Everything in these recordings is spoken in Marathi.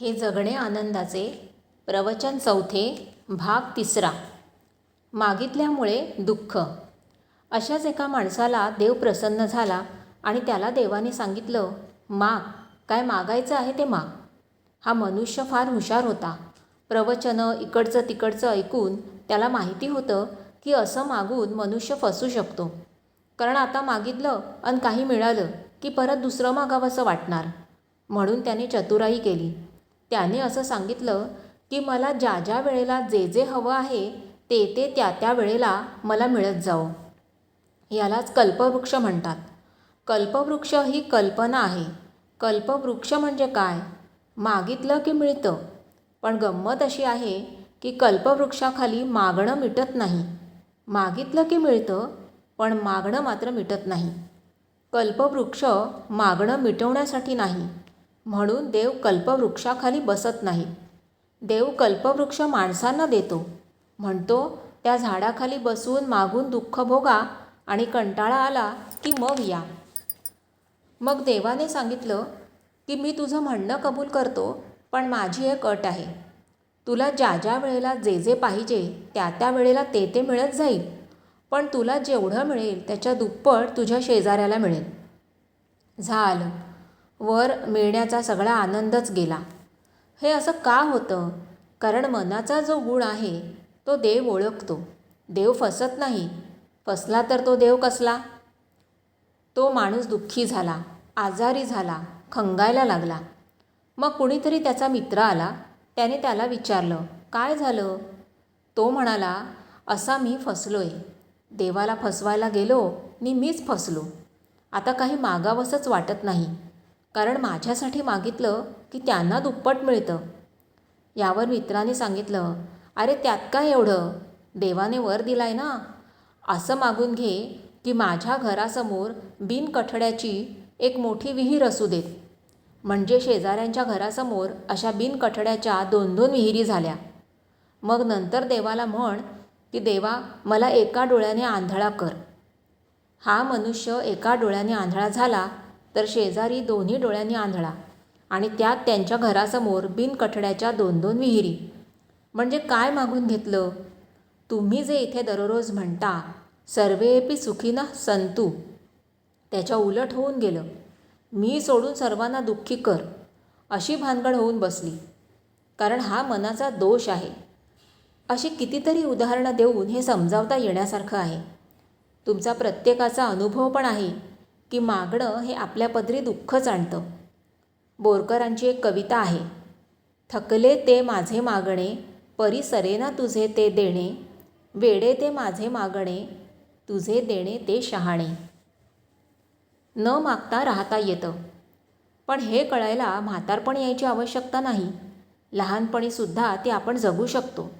हे जगणे आनंदाचे. प्रवचन चौथे भाग तिसरा. मागितल्यामुळे दुःख. अशाच एका माणसाला देव प्रसन्न झाला आणि त्याला देवाने सांगितलं माग काय मागायचं आहे ते माग. हा मनुष्य फार हुशार होता. प्रवचनं इकडचं तिकडचं ऐकून त्याला माहिती होतं की असं मागून मनुष्य फसू शकतो. कारण आता मागितलं आणि काही मिळालं की परत दुसरं मागावंसं वाटणार. म्हणून त्याने चतुराई केली. त्याने असं सांगितलं की मला ज्या ज्या वेळेला जे जे हवं आहे ते ते त्या त्या वेळेला मला मिळत जावं. यालाच कल्पवृक्ष म्हणतात. कल्पवृक्ष ही कल्पना आहे. कल्पवृक्ष म्हणजे काय? मागितलं की मिळतं. पण गंमत अशी आहे की कल्पवृक्षाखाली मागणं मिटत नाही. मागितलं की मिळतं पण मागणं मात्र मिटत नाही. कल्पवृक्ष मागणं मिटवण्यासाठी नाही. म्हणून देव कल्पवृक्षाखाली बसत नाही. देव कल्पवृक्ष माणसांना देतो. म्हणतो त्या झाडाखाली बसून मागून दुःख भोगा आणि कंटाळा आला की मग या. मग देवाने सांगितलं की मी तुझं म्हणणं कबूल करतो पण माझी एक अट आहे. तुला ज्या ज्या वेळेला जे जे पाहिजे त्या त्या वेळेला ते ते मिळत जाईल. पण तुला जेवढं मिळेल त्याच्या दुप्पट तुझ्या शेजाऱ्याला मिळेल. झालं. वर मिळण्याचा सगळा आनंदच गेला. हे असं का होतं? कारण मनाचा जो गुण आहे तो देव ओळखतो. देव फसत नाही. फसला तर तो देव कसला? तो माणूस दुःखी झाला आजारी झाला खंगायला लागला. मग कुणीतरी त्याचा मित्र आला. त्याने त्याला विचारलं काय झालं? तो म्हणाला असा मी फसलो आहे देवाला फसवायला गेलो नि मीच फसलो. आता काही मागावंसंच वाटत नाही. कारण माझ्यासाठी मागितलं की त्यांना दुप्पट मिळतं. यावर मित्राने सांगितलं अरे त्यात काय एवढं? देवाने वर दिलाय ना. असं मागून घे की माझ्या घरासमोर बिनकठड्याची एक मोठी विहीर असू देत. म्हणजे शेजाऱ्यांच्या घरासमोर अशा बिनकठड्याच्या दोन दोन विहिरी झाल्या. मग नंतर देवाला म्हण की देवा मला एका डोळ्याने आंधळा कर. हा मनुष्य एका डोळ्याने आंधळा झाला तर शेजारी दोन्ही डोळ्यांनी आंधळा आणि त्यात त्यांच्या घरासमोर बिनकठड्याच्या दोन दोन विहिरी. म्हणजे काय मागून घेतलं? तुम्ही जे इथे दररोज म्हणता सर्वेपी सुखीना संतू त्याच्या उलट होऊन गेलं. मी सोडून सर्वांना दुःखी कर अशी भानगड होऊन बसली. कारण हा मनाचा दोष आहे. अशी कितीतरी उदाहरणं देऊन हे समजावता येण्यासारखं आहे. तुमचा प्रत्येकाचा अनुभव पण आहे. की मागणं हे आपल्या पदरी दुःखच आणतं. बोरकरांची एक कविता आहे थकले ते माझे मागणे परी सरेना तुझे ते देणे वेडे ते माझे मागणे तुझे देणे ते शहाणे. न मागता राहता येतं. पण हे कळायला म्हातारपण यायची आवश्यकता नाही. लहानपणीसुद्धा ते आपण जगू शकतो.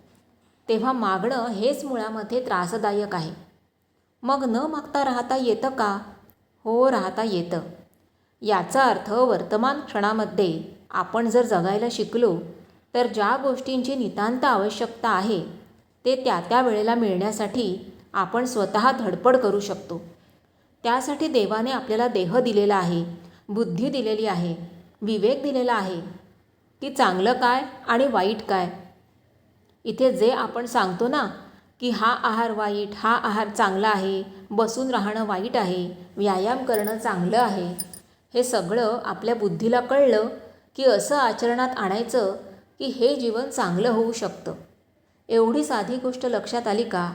तेव्हा मागणं हेच मुळामध्ये त्रासदायक आहे. मग न मागता राहता येतं का? हो राहता येतं. याचा अर्थ वर्तमान क्षणामध्ये आपण जर जगायला शिकलो तर ज्या गोष्टींची नितांत आवश्यकता आहे ते त्या त्या वेळेला मिळण्यासाठी आपण स्वतः धडपड करू शकतो. त्यासाठी देवाने आपल्याला देह दिलेला आहे बुद्धी दिलेली आहे विवेक दिलेला आहे. की चांगलं काय आणि वाईट काय? इथे जे आपण सांगतो ना की हा आहार वाईट हा आहार चांगला आहे बसून राहणं वाईट आहे व्यायाम करणं चांगलं आहे. हे सगळं आपल्या बुद्धीला कळलं की असं आचरणात आणायचं की हे जीवन चांगलं होऊ शकतं. एवढी साधी गोष्ट लक्षात आली का?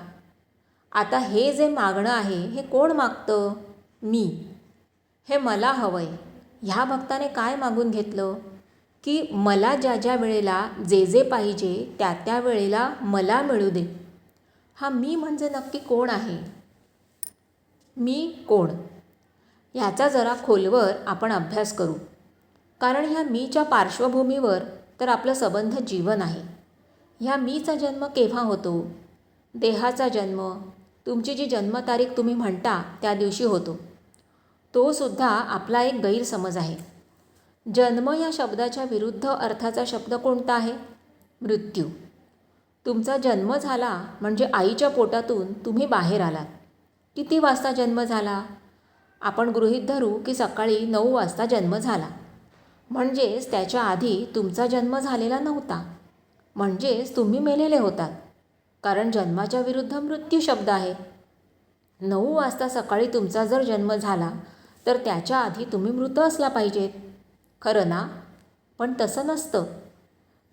आता हे जे मागणं आहे हे कोण मागतं? मी. हे मला हवं आहे ह्या भक्ताने काय मागून घेतलं? की मला ज्या ज्या वेळेला जे जे पाहिजे त्या त्या वेळेला मला मिळू दे. हा मी म्हणजे नक्की कोण आहे? मी कोण? ह्याचा जरा खोलवर आपण अभ्यास करू. कारण ह्या मीच्या पार्श्वभूमीवर तर आपलं संबंध जीवन आहे. ह्या मीचा जन्म केव्हा होतो? देहाचा जन्म. तुमची जी जन्मतारीख तुम्ही म्हणता त्या दिवशी होतो. तो सुद्धा आपला एक गैरसमज आहे. जन्म या शब्दाच्या विरुद्ध अर्थाचा शब्द कोणता आहे? मृत्यू. तुमचा जन्म झाला म्हणजे आईच्या पोटातून तुम्ही बाहेर आलात. किती वाजता जन्म झाला? आपण गृहीत धरू की सकाळी नऊ वाजता जन्म झाला. म्हणजेच त्याच्या आधी तुमचा जन्म झालेला नव्हता. म्हणजेच तुम्ही मेलेले होतात. कारण जन्माच्या विरुद्ध मृत्यू शब्द आहे. नऊ वाजता सकाळी तुमचा जर जन्म झाला तर त्याच्या आधी तुम्ही मृत असला पाहिजेत. खरं ना? पण तसं नसतं.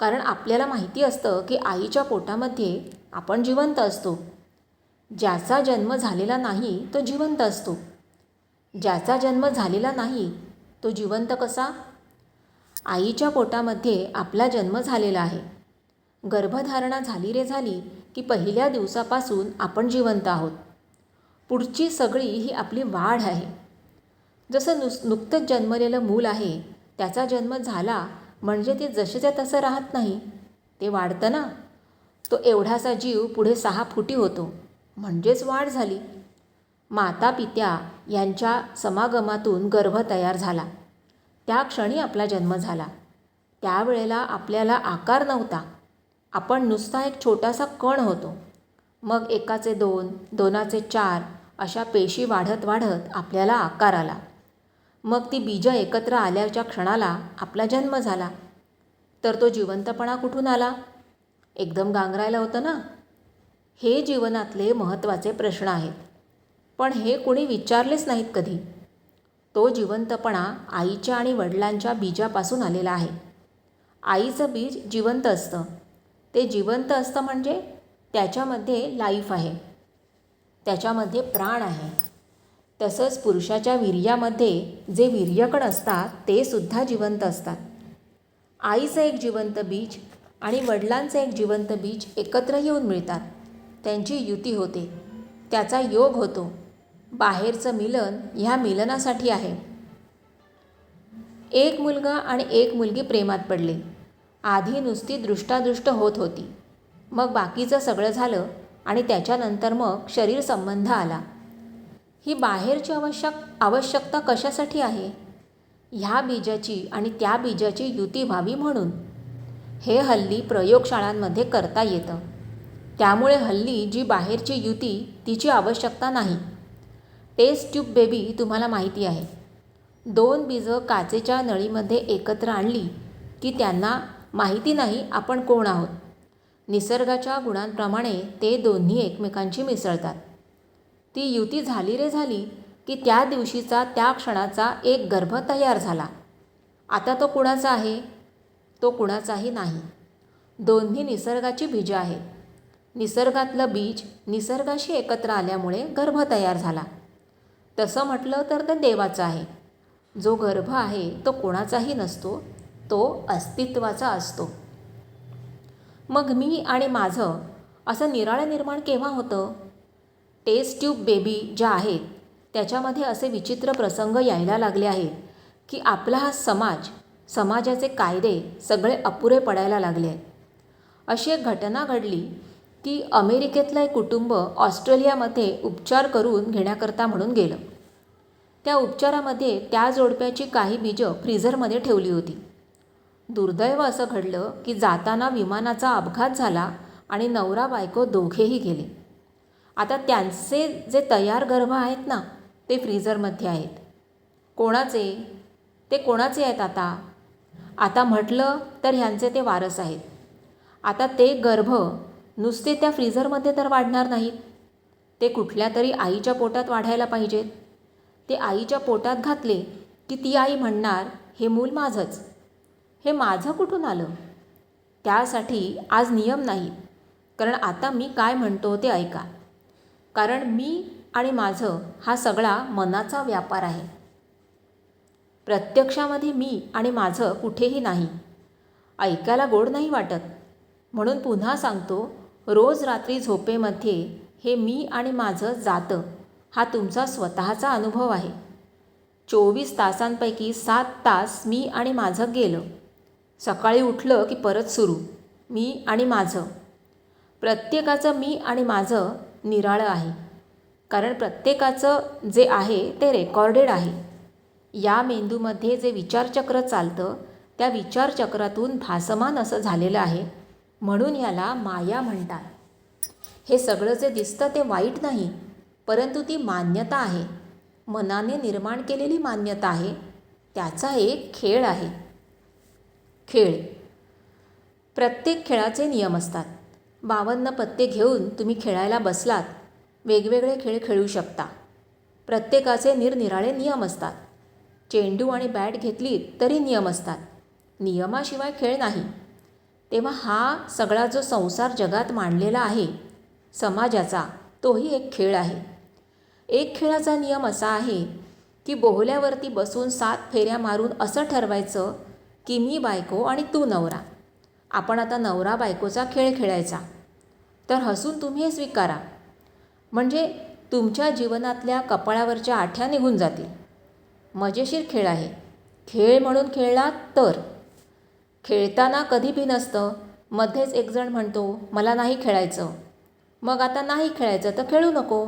कारण आपल्याला माहिती असतं की आईच्या पोटामध्ये आपण जिवंत असतो. ज्याचा जन्म झालेला नाही तो जिवंत असतो. ज्याचा जन्म झालेला नाही तो जिवंत कसा? आईच्या पोटामध्ये आपला जन्म झालेला आहे. गर्भधारणा झाली रे झाली की पहिल्या दिवसापासून आपण जिवंत आहोत. पुढची सगळी ही आपली वाढ आहे. जसं नुस नुकतंच जन्मलेलं मूल आहे त्याचा जन्म झाला म्हणजे ते जसेच्या तसं राहत नाही. ते वाढतं ना. तो एवढासा जीव पुढे सहा फुटी होतो. म्हणजेच वाढ झाली. माता पित्या यांच्या समागमातून गर्भ तयार झाला. त्या क्षणी आपला जन्म झाला. त्यावेळेला आपल्याला आकार नव्हता. आपण नुसता एक छोटासा कण होतो. मग एकाचे दोन दोनाचे चार अशा पेशी वाढत वाढत आपल्याला आकार आला. मग ती बीजं एकत्र आल्याच्या क्षणाला आपला जन्म झाला. तर तो जिवंतपणा कुठून आला? एकदम गांगरायला होतं ना? हे जीवनातले महत्त्वाचे प्रश्न आहेत. पण हे कोणी विचारलेच नाहीत कधी. तो जिवंतपणा आईच्या आणि वडिलांच्या बीजापासून आलेला आहे. आईचं बीज जिवंत असतं. ते जिवंत असतं म्हणजे त्याच्यामध्ये लाईफ आहे. त्याच्यामध्ये प्राण आहे. तसंच पुरुषाच्या वीर्यामध्ये जे वीर्यकण असतात ते सुद्धा जिवंत असतात. आईचं एक जिवंत बीज आणि वडिलांचं एक जिवंत बीज एकत्र येऊन मिळतात. त्यांची युती होते. त्याचा योग होतो. बाहेरचं मिलन ह्या मिलनासाठी आहे. एक मुलगा आणि एक मुलगी प्रेमात पडले. आधी नुसती दृष्टादृष्ट होत होती. मग बाकीचं सगळं झालं आणि त्याच्यानंतर मग शरीर संबंध आला. ही बाहेरची आवश्यक आवश्यकता कशासाठी आहे? ह्या बीजाची आणि त्या बीजाची युती व्हावी म्हणून. हे हल्ली प्रयोगशाळांमध्ये करता येतं. त्यामुळे हल्ली जी बाहेरची युती तिची आवश्यकता नाही. टेस्ट ट्यूब बेबी तुम्हाला माहिती आहे. दोन बीजं काचेच्या नळीमध्ये एकत्र आणली की त्यांना माहिती नाही आपण कोण आहोत. निसर्गाच्या गुणांप्रमाणे ते दोन्ही एकमेकांशी मिसळतात. ती युती झाली रे झाली की त्या दिवशीचा त्या क्षणाचा एक गर्भ तयार झाला. आता तो कुणाचा आहे? तो कुणाचाही नाही. दोन्ही निसर्गाची बीजं आहेत. निसर्गातलं बीज निसर्गाशी एकत्र आल्यामुळे गर्भ तयार झाला. तसं म्हटलं तर ते देवाचं आहे. जो गर्भ आहे तो कोणाचाही नसतो तो अस्तित्वाचा असतो. मग मी आणि माझं असं निराळं निर्माण केव्हा होतं? टेस्ट ट्यूब बेबी ज्या आहेत त्याच्यामध्ये असे विचित्र प्रसंग यायला लागले आहेत की आपला हा समाज समाजाचे कायदे सगळे अपुरे पडायला लागले आहेत. अशी एक घटना घडली की अमेरिकेतलं एक कुटुंब ऑस्ट्रेलियामध्ये उपचार करून घेण्याकरता म्हणून गेलं. त्या उपचारामध्ये त्या जोडप्याची काही बीजं फ्रीझरमध्ये ठेवली होती. दुर्दैव असं घडलं की जाताना विमानाचा अपघात झाला आणि नवरा बायको दोघेही गेले. आता त्यांचे जे तयार गर्भ आहेत ना ते फ्रीझरमध्ये आहेत. कोणाचे? ते कोणाचे आहेत आता? आता म्हटलं तर ह्यांचे ते वारस आहेत. आता ते गर्भ नुसते त्या फ्रीझरमध्ये तर वाढणार नाहीत. ते कुठल्या तरी आईच्या पोटात वाढायला पाहिजेत. ते आईच्या पोटात घातले की ती आई म्हणणार हे मूल माझंच. हे माझं कुठून आलं? त्यासाठी आज नियम नाही. कारण आता मी काय म्हणतो ते ऐका. कारण मी आणि माझं हा सगळा मनाचा व्यापार आहे. प्रत्यक्षामध्ये मी आणि माझं कुठेही नाही. ऐकायला गोड नाही वाटत. म्हणून पुन्हा सांगतो रोज रात्री झोपेमध्ये हे मी आणि माझं जातं हा तुमचा स्वतःचा अनुभव आहे. चोवीस तासांपैकी सात तास मी आणि माझं गेलं. सकाळी उठलं की परत सुरू मी आणि माझं. प्रत्येकाचं मी आणि माझं निराळं आहे. कारण प्रत्येकाचं जे आहे ते रेकॉर्डेड आहे. या मेंदूमध्ये जे विचारचक्र चालतं त्या विचारचक्रातून भासमान असं झालेलं आहे. म्हणून याला माया म्हणतात. हे सगळं जे दिसतं ते वाईट नाही परंतु ती मान्यता आहे. मनाने निर्माण केलेली मान्यता आहे. त्याचा एक खेळ आहे. खेळ. प्रत्येक खेळाचे नियम असतात. बावन्न पत्ते घेऊन तुम्ही खेळायला बसलात. वेगवेगळे खेळ खेळू शकता. प्रत्येकाचे निरनिराळे नियम असतात. चेंडू आणि बॅट घेतली तरी नियम असतात. नियमाशिवाय खेळ नाही. तेव्हा हा सगळा जो संसार जगात मांडलेला आहे समाजाचा तोही एक खेळ आहे. एक खेळाचा नियम असा आहे की बोहल्यावरती बसून सात फेऱ्या मारून असं ठरवायचं की मी बायको आणि तू नवरा. आपण आता नवरा बायकोचा खेळ खेळायचा. तर हसून तुम्ही हे स्वीकारा. म्हणजे तुमच्या जीवनातल्या कपाळावरच्या आठ्या निघून जातील. मजेशीर खेळ आहे. खेळ म्हणून खेळला तर. खेळताना कधी बी नसतं. मध्येच एकजण म्हणतो मला नाही खेळायचं. मग आता नाही खेळायचं तर खेळू नको.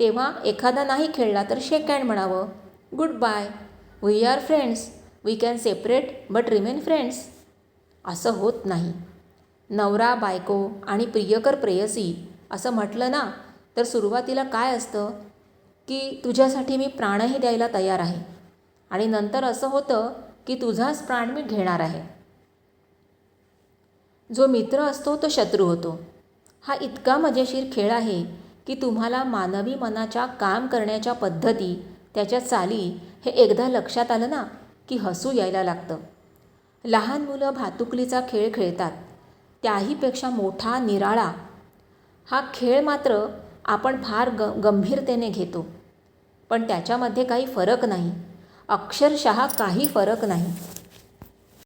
तेव्हा एखादा नाही खेळला तर शेक हँड म्हणावं. Good bye we are friends we can separate but remain friends असं होत नाही. नवरा बायको आणि प्रियकर प्रेयसी असं म्हटलं ना तर सुरुवातीला काय असतं? की तुझ्यासाठी मी प्राणही द्यायला तयार आहे. आणि नंतर असं होतं की तुझाच प्राण मी घेणार आहे. जो मित्र असतो तो शत्रू होतो. हा इतका मजेशीर खेळ आहे की तुम्हाला मानवी मनाच्या काम करण्याच्या पद्धती त्याच्या चाली हे एकदा लक्षात आलं ना की हसू यायला लागतं. लहान मुलं भातुकलीचा खेळ खेळतात. त्याहीपेक्षा मोठा निराळा. हा खेळ मात्र आपण फार ग गंभीरतेने घेतो. पण त्याच्यामध्ये काही फरक नाही. अक्षरशः काही फरक नाही.